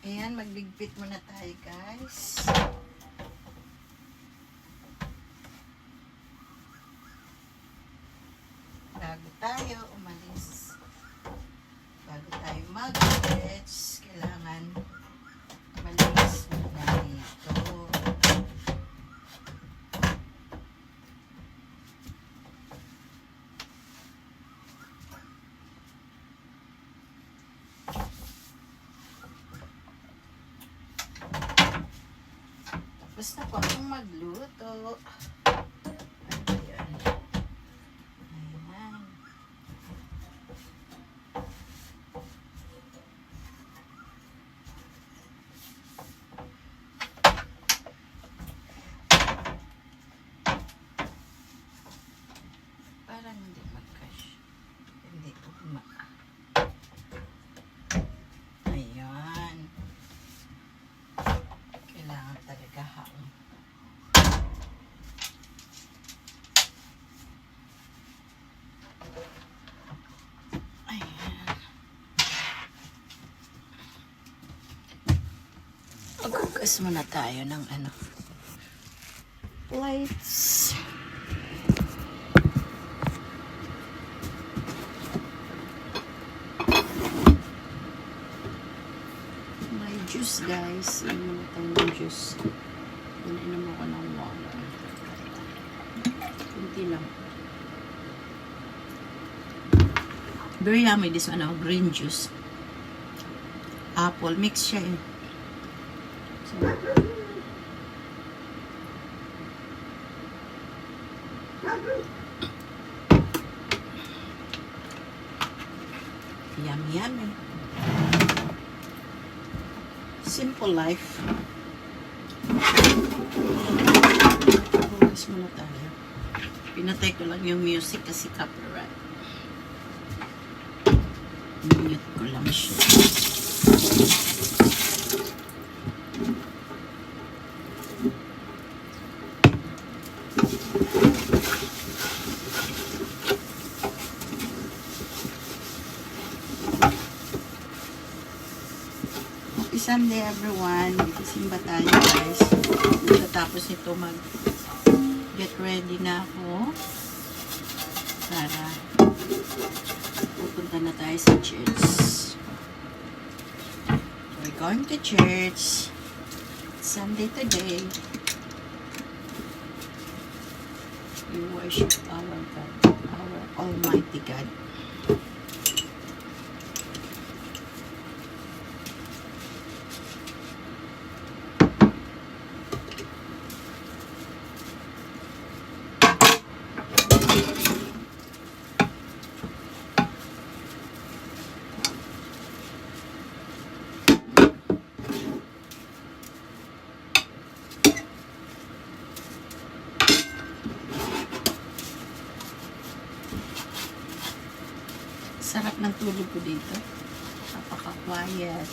Ayan, magligpit muna tayo guys. Bago tayo umalis. Bago tayo mag-stretch, kailangan malinis muna dito. Tapos po akong magluto. Ayan. Ayan. Parang hindi mag-cash. Hindi ugma. Ayan. Kailangan talaga haong. Ayan. Maghugas muna tayo ng ano. Lights. May juice guys. Inom muna tayo ng juice. Ininom ako ng water. Kunti lang. Very yummy this one, oh, green juice. Apple, mix siya eh. Yummy, yummy. Simple life. Bukas muna tayo. Pinatay ko lang yung music kasi copyright. Mute ko lang siya. Sunday everyone. Magsisimba tayo guys. Pagkatapos nito mag get ready na ako para pupunta na tayo sa church. We're going to church. Sunday today. We worship our God, our Almighty God. Sarap ng tulog ko dito. Napaka-quiet.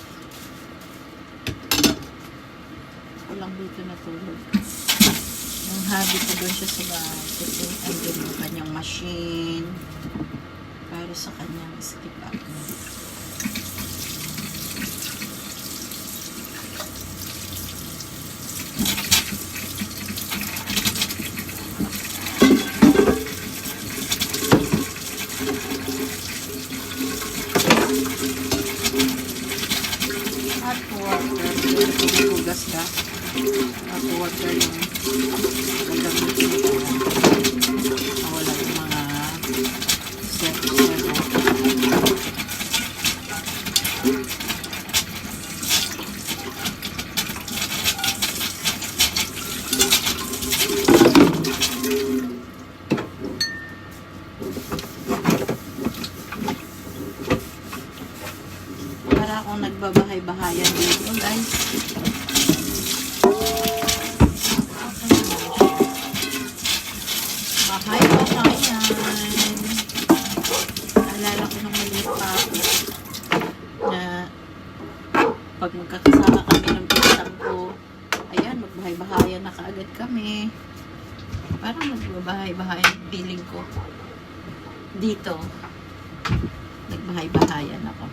Ako lang dito natulog. Yung hobby ko doon siya sa bahay. Kasi andun yung kanyang machine. Para sa kanyang sleep apnea. Hot water. Hugas na. Hot water yung gagamitin ko. Mawala yung mga zero-zero. Para akong nagbabahay-bahayan dito, guys. Bahay-bahayan. Alala ko nung maliit pa ako na pag magkakasama kami ng pinsan ko, ayan, magbahay-bahayan na kaagad kami. Parang nagbabahay-bahayan feeling ko. Dito, nagbahay-bahayan ako.